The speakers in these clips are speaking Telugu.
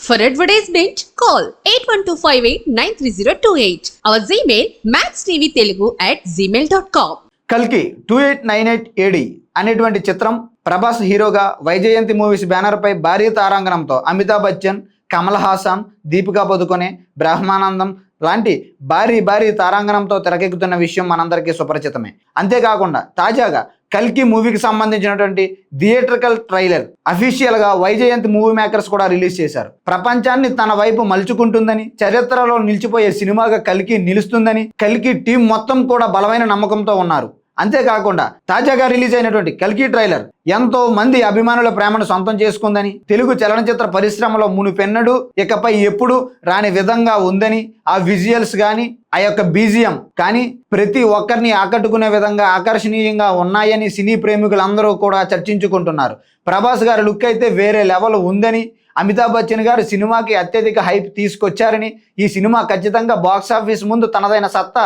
For advertisement, call 8125893028. Our Gmail, maxtvtelugu at gmail.com. కల్కి two eight nine eight AD అనేటువంటి చిత్రం ప్రభాస్ హీరోగా వైజయంతి మూవీస్ బ్యానర్పై భారీ తారాంగణంతో అమితాబ్ బచ్చన్ కమల్ హాసన్ దీపికా పదుకొనే బ్రహ్మానందం లాంటి భారీ భారీ తారాంగణంతో తెరకెక్కుతున్న విషయం మనందరికీ సుపరిచితమే అంతేకాకుండా తాజాగా కల్కి మూవీకి సంబంధించినటువంటి థియేట్రికల్ ట్రైలర్. అఫీషియల్గా వైజయంత్ వైజయంతి మూవీ మేకర్స్ కూడా రిలీజ్ చేశారు. ప్రపంచాన్ని తన వైపు మలుచుకుంటుందని చరిత్రలో నిలిచిపోయే సినిమాగా కల్కి నిలుస్తుందని కల్కి టీం మొత్తం కూడా బలమైన నమ్మకంతో ఉన్నారు. అంతేకాకుండా తాజాగా రిలీజ్ అయినటువంటి కల్కి ట్రైలర్ ఎంతో మంది అభిమానుల ప్రేమను సొంతం చేసుకుందని తెలుగు చలనచిత్ర పరిశ్రమలో మునిపెన్నడు ఇకపై ఎప్పుడు రాని విధంగా ఉందని ఆ విజువల్స్ కానీ ఆ యొక్క బీజియం కానీ ప్రతి ఒక్కరిని ఆకట్టుకునే విధంగా ఆకర్షణీయంగా ఉన్నాయని సినీ ప్రేమికులందరూ కూడా చర్చించుకుంటున్నారు. ప్రభాస్ గారి లుక్ అయితే వేరే లెవెల్ ఉందని అమితాబ్ బచ్చన్ గారు సినిమాకి అత్యధిక హైప్ తీసుకొచ్చారని ఈ సినిమా ఖచ్చితంగా బాక్స్ ఆఫీస్ ముందు తనదైన సత్తా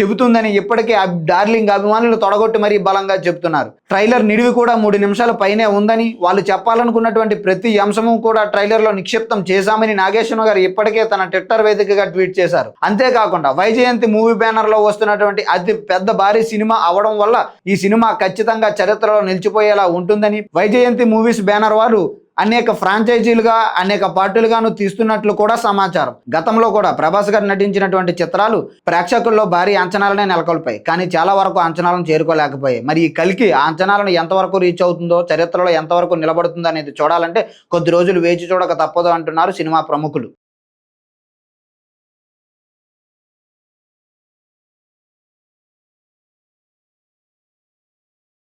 చెబుతుందని ఇప్పటికే ఆ డార్లింగ్ అభిమానులు తొడగొట్టి మరీ బలంగా చెబుతున్నారు. ట్రైలర్ నిడివి కూడా మూడు నిమిషాల పైనే ఉందని వాళ్ళు చెప్పాలనుకున్నటువంటి ప్రతి అంశము కూడా ట్రైలర్లో నిక్షిప్తం చేశామని నాగేశ్వర గారు ఇప్పటికే తన ట్విట్టర్ వేదికగా ట్వీట్ చేశారు. అంతేకాకుండా వైజయంతి మూవీ బ్యానర్లో వస్తున్నటువంటి అతి పెద్ద భారీ సినిమా అవడం వల్ల ఈ సినిమా ఖచ్చితంగా చరిత్రలో నిలిచిపోయేలా ఉంటుందని వైజయంతి మూవీస్ బ్యానర్ వారు అనేక ఫ్రాంచైజీలుగా అనేక పార్టీలుగాను తీస్తున్నట్లు కూడా సమాచారం. గతంలో కూడా ప్రభాస్ గారు నటించినటువంటి చిత్రాలు ప్రేక్షకుల్లో భారీ అంచనాలనే నెలకొల్పాయి. కానీ చాలా వరకు అంచనాలను చేరుకోలేకపోయాయి. మరి ఈ కలికి ఆ అంచనాలను ఎంతవరకు రీచ్ అవుతుందో చరిత్రలో ఎంతవరకు నిలబడుతుందో అనేది చూడాలంటే కొద్ది రోజులు వేచి చూడక తప్పదు అంటున్నారు సినిమా ప్రముఖులు.